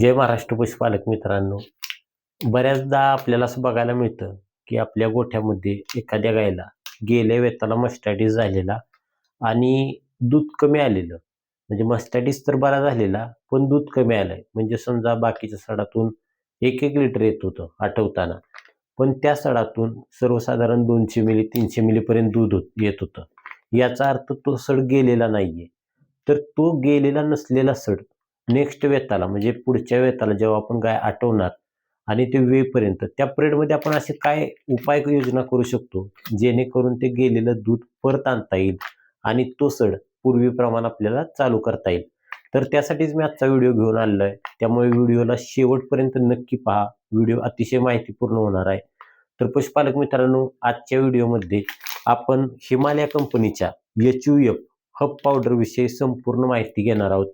जय महाराष्ट्र पशुपालक मित्रांनो. बऱ्याचदा आपल्याला असं बघायला मिळतं की आपल्या गोठ्यामध्ये एखाद्या गायला गेल्या वेताला मस्टॅटिस झालेला आणि दूध कमी आलेलं. म्हणजे मस्टॅटिस तर बरा झालेला पण दूध कमी आलंय. म्हणजे समजा बाकीच्या सडातून एक एक लिटर येत होतं आठवताना. पण त्या सडातून सर्वसाधारण दोनशे मिली तीनशे मिलीपर्यंत दूध येत होतं. याचा अर्थ तो सड गेलेला नाहीये. तर तो गेलेला नसलेला सड नेक्स्ट वेताला म्हणजे पुढच्या वेताला जेव्हा आपण गाय आटवणार आणि ते वेपर्यंत त्या पिरियडमध्ये आपण असे काय उपाय योजना करू शकतो? जेणेकरून ते गेलेलं दूध परत आणता येईल आणि तो सड पूर्वीप्रमाणे आपल्याला चालू करता येईल. तर त्यासाठीच मी आजचा व्हिडिओ घेऊन आलेलो आहे. त्यामुळे व्हिडिओला शेवटपर्यंत नक्की पहा. व्हिडिओ अतिशय माहितीपूर्ण होणार आहे. तर पशुपालक मित्रांनो आजच्या व्हिडिओमध्ये आपण हिमालया कंपनीच्या एच यू एफ हब पावडरविषयी संपूर्ण माहिती घेणार आहोत.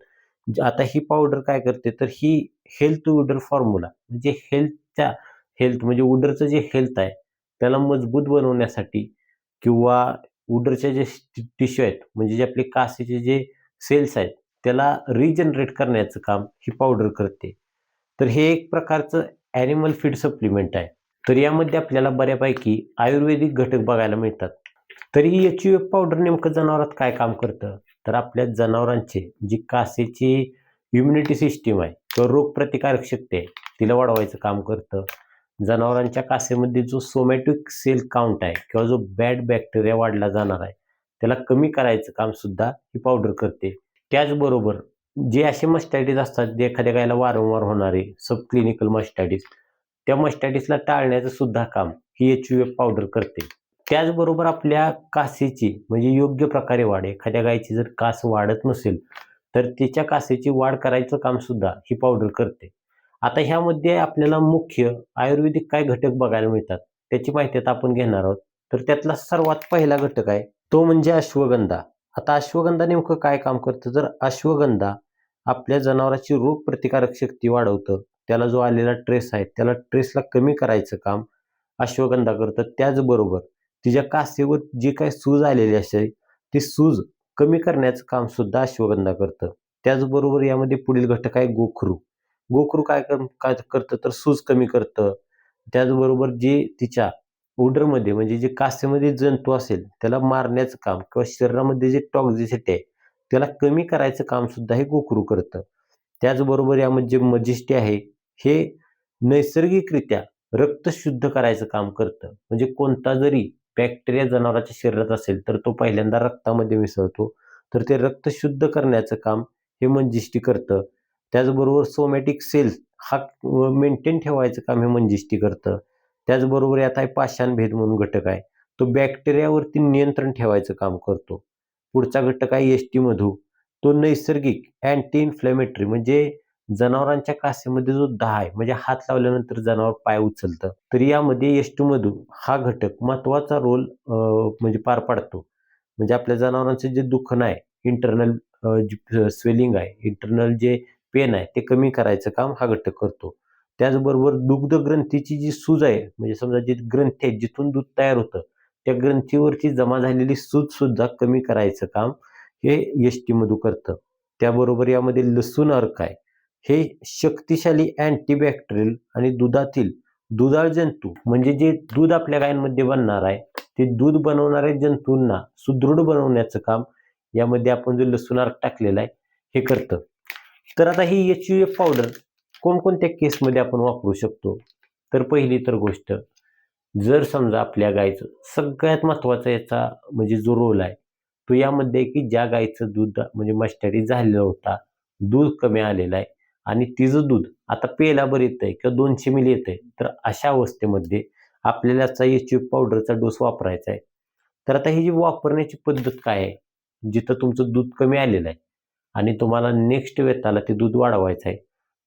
म्हणजे आता ही पावडर काय करते? तर ही हेल्थ उडर फॉर्म्युला म्हणजे हेल्थच्या हेल्थ म्हणजे उडरचं जे हेल्थ आहे त्याला मजबूत बनवण्यासाठी किंवा उडरच्या जे टिश्यू आहेत म्हणजे जे आपले कासेचे जे सेल्स आहेत त्याला रिजनरेट करण्याचं काम ही पावडर करते. तर हे एक प्रकारचं ॲनिमल फीड सप्लिमेंट आहे. तर यामध्ये आपल्याला बऱ्यापैकी आयुर्वेदिक घटक बघायला मिळतात. तरी एच यू एफ पावडर नेमकं जनावरात काय काम करतं? तर आपल्या जनावरांची जी कासेची इम्युनिटी सिस्टीम आहे किंवा रोगप्रतिकारक शक्ती आहे तिला वाढवायचं काम करतं. जनावरांच्या कासेमध्ये जो सोमॅटिक सेल काउंट आहे किंवा जो बॅड बॅक्टेरिया वाढला जाणार आहे त्याला कमी करायचं काम सुद्धा ही पावडर करते. त्याचबरोबर जे असे मस्टॅटिस असतात जे एखाद्या गायला वारंवार होणारे सब क्लिनिकल मस्टॅटिस त्या मस्टॅटिसला टाळण्याचं सुद्धा काम ही एच यू एफ पावडर करते. त्याचबरोबर आपल्या कासेची म्हणजे योग्य प्रकारे वाढ एखाद्या गायची जर कास वाढत नसेल तर तिच्या कासेची वाढ करायचं काम सुद्धा ही पावडर करते. आता ह्यामध्ये आपल्याला मुख्य आयुर्वेदिक काय घटक बघायला मिळतात त्याची माहिती आता आपण घेणार आहोत. तर त्यातला सर्वात पहिला घटक आहे तो म्हणजे अश्वगंधा. आता अश्वगंधा नेमकं काय काम करतं? तर अश्वगंधा आपल्या जनावराची रोग प्रतिकारक शक्ती वाढवतं. त्याला जो आलेला ट्रेस आहे त्याला ट्रेसला कमी करायचं काम अश्वगंधा करतं. त्याचबरोबर तिच्या कासेवर जी काही सूज आलेली असेल ती सूज कमी करण्याचं काम सुद्धा अश्वगंधा करतं. त्याचबरोबर यामध्ये पुढील घटक आहे गोखरू. गोखरू काय कर काय करतं तर सूज कमी करतं. त्याचबरोबर जे तिच्या उडरमध्ये म्हणजे जे कासेमध्ये जंतू असेल त्याला मारण्याचं काम किंवा शरीरामध्ये जे टॉक्झिसिटी आहे त्याला कमी करायचं काम सुद्धा हे गोखरू करतं. त्याचबरोबर यामध्ये जे मजिष्टी आहे हे नैसर्गिकरित्या रक्त शुद्ध करायचं काम करतं. म्हणजे कोणता जरी बॅक्टेरिया जनावराच्या शरीरात असेल तर तो पहिल्यांदा रक्तामध्ये मिसळतो. तर ते रक्त शुद्ध करण्याचं काम हे मंजिष्टी करतं. त्याचबरोबर सोमॅटिक सेल्स हा मेंटेन ठेवायचं काम हे मंजिष्टी करतं. त्याचबरोबर यात आहे पाषाण भेद म्हणून घटक आहे. तो बॅक्टेरियावरती नियंत्रण ठेवायचं काम करतो. पुढचा घटक आहे एस टी मधू. तो नैसर्गिक अँटी इन्फ्लेमेटरी म्हणजे जनावरांच्या कासेमध्ये जो दहा आहे म्हणजे हात लावल्यानंतर जनावर पाय उचलतं तर यामध्ये एस हा घटक महत्त्वाचा रोल म्हणजे पार पाडतो. म्हणजे आपल्या जनावरांचं जे दुखणं आहे इंटरनल स्वेलिंग आहे इंटरनल जे पेन आहे ते कमी करायचं काम हा घटक करतो. त्याचबरोबर दुग्ध ग्रंथीची जी सूज आहे म्हणजे समजा जी ग्रंथी आहे जिथून दूध तयार होतं त्या ग्रंथीवरची जमा झालेली सूज सुद्धा कमी करायचं काम हे यष्टीमधू करतं. त्याबरोबर यामध्ये लसूण अर्क आहे. हे शक्तिशाली अँटीबॅक्टेरियल आणि दुधातील दुधाळ जंतू म्हणजे जे दूध आपल्या गायांमध्ये बनणार आहे ते दूध बनवणाऱ्या जंतूंना सुदृढ बनवण्याचं काम यामध्ये आपण जो लसूण अर्क टाकलेला आहे हे करतं. तर आता ही एच यू एफ पावडर कोणकोणत्या केसमध्ये आपण वापरू शकतो? तर पहिली तर गोष्ट जर समजा आपल्या गायचं सगळ्यात महत्त्वाचा याचा म्हणजे जो रोल आहे तो यामध्ये आहे की ज्या गायचं दूध म्हणजे मस्टरी झालेला होता दूध कमी आलेला आहे आणि तिचं दूध आता पेला येत येतं आहे किंवा दोनशे मिली येतं आहे तर अशा अवस्थेमध्ये आपल्याला याचा एच यू पावडरचा डोस वापरायचा आहे. तर आता ही जी वापरण्याची पद्धत काय आहे? जिथं तुमचं दूध कमी आलेलं आहे आणि तुम्हाला नेक्स्ट वेताला ते दूध वाढवायचं आहे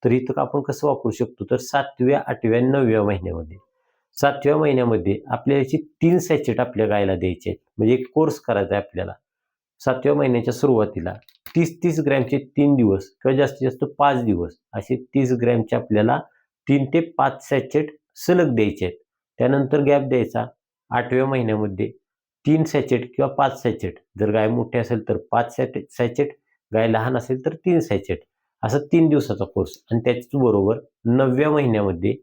तर इथं आपण कसं वापरू शकतो? तर सातव्या आठव्या नवव्या महिन्यामध्ये. सातव्या महिन्यामध्ये आपल्याला याची तीन सॅचेट आपल्या गायला द्यायचे आहेत. म्हणजे एक कोर्स करायचा आहे आपल्याला. सातव्या महिन्याच्या सुरुवातीला तीस तीस ग्रॅमचे तीन दिवस किंवा जास्तीत जास्त पाच दिवस असे तीस ग्रॅमचे आपल्याला तीन ते पाच सॅचेट सलग द्यायचे आहेत. त्यानंतर गॅप द्यायचा. आठव्या महिन्यामध्ये तीन सॅचेट किंवा पाच सॅचेट. जर गाय मोठी असेल तर पाच सॅटे सॅचेट. गाय लहान असेल तर तीन सॅचेट. असा तीन दिवसाचा कोर्स आणि त्याचबरोबर नवव्या महिन्यामध्ये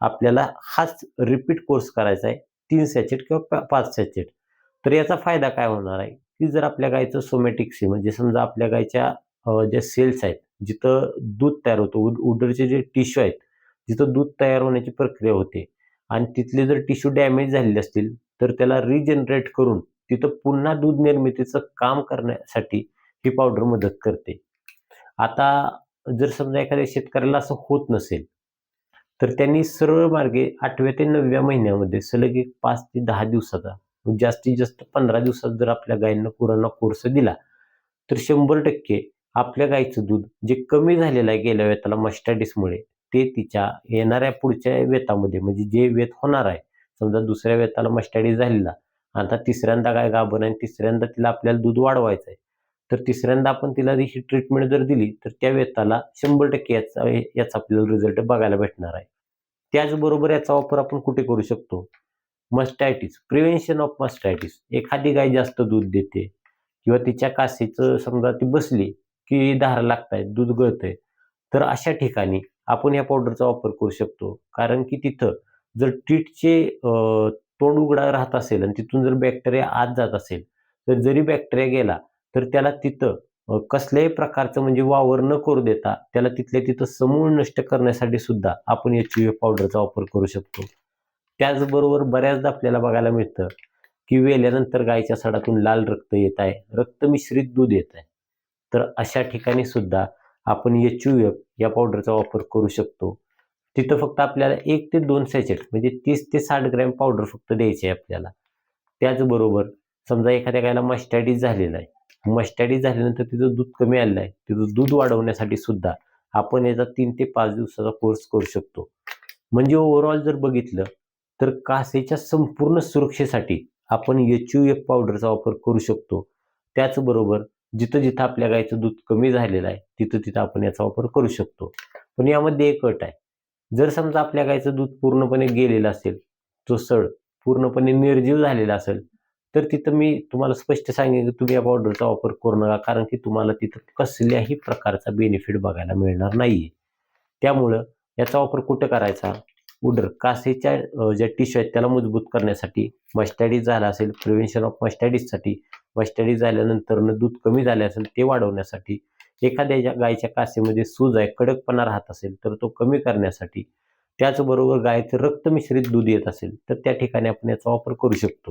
आपल्याला हाच रिपीट कोर्स करायचा आहे. तीन सॅचेट किंवा पाच सॅचेट. तर याचा फायदा काय होणार आहे? ती जर आपल्या गायचं सोमॅटिक्सी म्हणजे समजा आपल्या गायच्या ज्या सेल्स आहेत जिथं दूध तयार होतं उद उदरचे जे टिश्यू आहेत जिथं दूध तयार होण्याची प्रक्रिया होते आणि तिथले जर टिश्यू डॅमेज झालेले असतील तर त्याला रिजनरेट करून तिथं पुन्हा दूध निर्मितीचं काम करण्यासाठी ही पावडर मदत करते. आता जर समजा एखाद्या शेतकऱ्याला असं होत नसेल तर त्यांनी सरळ मार्गे आठव्या ते नवव्या महिन्यामध्ये सलग एक पाच ते दहा दिवसाचा जास्तीत जास्त पंधरा दिवसात जर आपल्या गायींना कुरांना कोर्स दिला तर शंभर टक्के आपल्या गायीचं दूध जे कमी झालेलं आहे गेल्या वेताला मस्टॅडिसमुळे ते तिच्या येणाऱ्या पुढच्या वेतामध्ये म्हणजे जे वेत होणार आहे समजा दुसऱ्या वेताला मस्टॅडिस झालेला आता तिसऱ्यांदा गाय गाभण आणि तिसऱ्यांदा तिला आपल्याला दूध वाढवायचं आहे तर तिसऱ्यांदा आपण तिला ही ट्रीटमेंट जर दिली तर त्या वेताला शंभर टक्के याचा याचा आपल्याला रिझल्ट बघायला भेटणार आहे. त्याचबरोबर याचा वापर आपण कुठे करू शकतो? मस्टायटिस प्रिव्हेन्शन ऑफ मस्टायटिस एखादी गाय जास्त दूध देते किंवा तिच्या कासेचं समजा ती बसली की धारा लागतायत दूध गळतंय तर अशा ठिकाणी आपण या पावडरचा वापर करू शकतो. कारण की तिथं जर टीटचे तोंड उघडा राहत असेल आणि तिथून जर बॅक्टेरिया आत जात असेल तर जरी बॅक्टेरिया गेला तर त्याला तिथं कसल्याही प्रकारचं म्हणजे वावर न करू देता त्याला तिथल्या तिथं समूळ नष्ट करण्यासाठी सुद्धा आपण एच यू पावडरचा वापर करू शकतो. त्याचबरोबर बऱ्याचदा आपल्याला बघायला मिळतं की वेल्यानंतर गायच्या सडातून लाल रक्त येत आहे रक्त मिश्रित दूध येत आहे. तर अशा ठिकाणी सुद्धा आपण एच यू एफ या पावडरचा वापर करू शकतो. तिथं फक्त आपल्याला एक ते दोन सॅचेट म्हणजे तीस ते साठ ग्रॅम पावडर फक्त द्यायची आहे आपल्याला. त्याचबरोबर समजा एखाद्या गायला मस्टॅडीज झालेला आहे. मस्टॅडीज झाल्यानंतर तिथं दूध कमी आलेलं आहे. तिथं दूध वाढवण्यासाठी सुद्धा आपण याचा तीन ते पाच दिवसाचा कोर्स करू शकतो. म्हणजे ओव्हरऑल जर बघितलं तर कासेच्या संपूर्ण सुरक्षेसाठी आपण एच यू एफ पावडरचा वापर करू शकतो. त्याचबरोबर जिथं जिथं आपल्या गायचं दूध कमी झालेलं आहे तिथं तिथं आपण याचा वापर करू शकतो. पण यामध्ये एक अट आहे. जर समजा आपल्या गायचं दूध पूर्णपणे गेलेलं असेल तो सड पूर्णपणे निर्जीव झालेला असेल तर तिथं मी तुम्हाला स्पष्ट सांगेन की तुम्ही या पावडरचा वापर करू नका कारण की तुम्हाला तिथं कसल्याही प्रकारचा बेनिफिट बघायला मिळणार नाहीये. त्यामुळं याचा वापर कुठं करायचा? उडर कासेच्या ज्या टिश्यू आहेत त्याला मजबूत करण्यासाठी मस्टॅडीज झाला असेल प्रिव्हेन्शन ऑफ मस्टॅडीजसाठी मस्टॅडीज झाल्यानंतर दूध कमी झाले असेल ते वाढवण्यासाठी एखाद्या ज्या गायच्या कासेमध्ये सूज आहे कडकपणा राहत असेल तर तो कमी करण्यासाठी त्याचबरोबर गायचं रक्त मिश्रित दूध येत असेल तर त्या ठिकाणी आपण याचा वापर करू शकतो.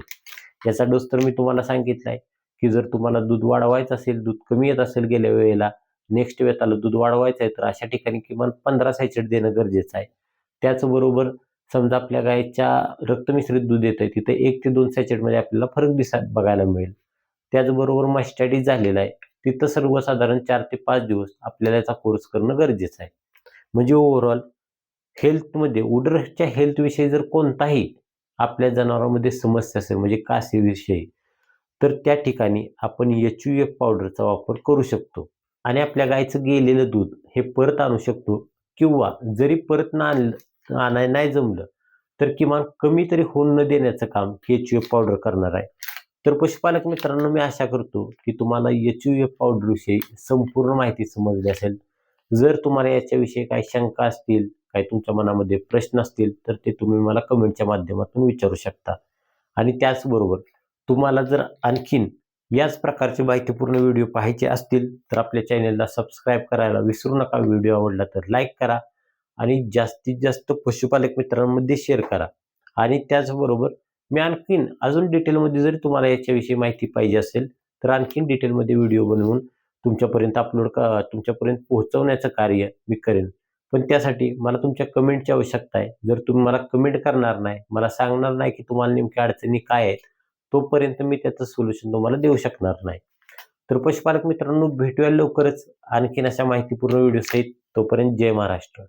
याचा डोस तर मी तुम्हाला सांगितला आहे की जर तुम्हाला दूध वाढवायचं असेल दूध कमी येत असेल गेल्या वेळेला नेक्स्ट वेळेला दूध वाढवायचं आहे तर अशा ठिकाणी किमान पंधरा सॅचेट देणं गरजेचं आहे. त्याचबरोबर समजा आपल्या गायच्या रक्तमिश्रित दूध येत आहे तिथे एक ते दोन सॅचेटमध्ये आपल्याला फरक दिसा बघायला मिळेल. त्याचबरोबर मस्टॅडिस झालेला आहे तिथं सर्वसाधारण चार ते पाच दिवस आपल्याला याचा कोर्स करणं गरजेचं आहे. म्हणजे ओव्हरऑल हेल्थमध्ये उडरच्या हेल्थविषयी जर कोणताही आपल्या जनावरांमध्ये समस्या असेल म्हणजे कासेविषयी तर त्या ठिकाणी आपण एच यू एफ पावडरचा वापर करू शकतो. आणि आपल्या गायचं गेलेलं दूध हे परत आणू शकतो किंवा जरी परत ना आणलं आणाय नाही जमलं. तर किमान कमी तरी होऊन न देण्याचं काम एच यू एफ पावडर करणार आहे. तर पशुपालक मित्रांनो मी आशा करतो की तुम्हाला एच यू एफ पावडरविषयी संपूर्ण माहिती समजली असेल. जर तुम्हाला याच्याविषयी काही शंका असतील काही तुमच्या मनामध्ये प्रश्न असतील तर ते तुम्ही मला कमेंटच्या माध्यमातून विचारू शकता. आणि त्याचबरोबर तुम्हाला जर आणखीन याच प्रकारचे माहितीपूर्ण व्हिडिओ पाहायचे असतील तर आपल्या चॅनेलला सबस्क्राईब करायला विसरू नका. व्हिडिओ आवडला तर लाईक करा. आणि जास्तीत जास्त पशुपालक मित्रांमध्ये शेअर करा. आणि त्याचबरोबर मी आणखीन अजून डिटेलमध्ये जरी तुम्हाला याच्याविषयी माहिती पाहिजे असेल तर आणखीन डिटेलमध्ये व्हिडिओ बनवून तुमच्यापर्यंत अपलोड का तुमच्यापर्यंत पोहोचवण्याचं कार्य मी करेन. पण त्यासाठी मला तुमच्या कमेंटची आवश्यकता आहे. जर तुम्ही मला कमेंट करणार नाही मला सांगणार नाही की तुम्हाला नेमक्या अडचणी काय आहेत तोपर्यंत मी त्याचं सोल्युशन तुम्हाला देऊ शकणार नाही. तर पशुपालक मित्रांनो भेटूया लवकरच आणखीन अशा माहितीपूर्ण व्हिडिओ सहित. तोपर्यंत जय महाराष्ट्र.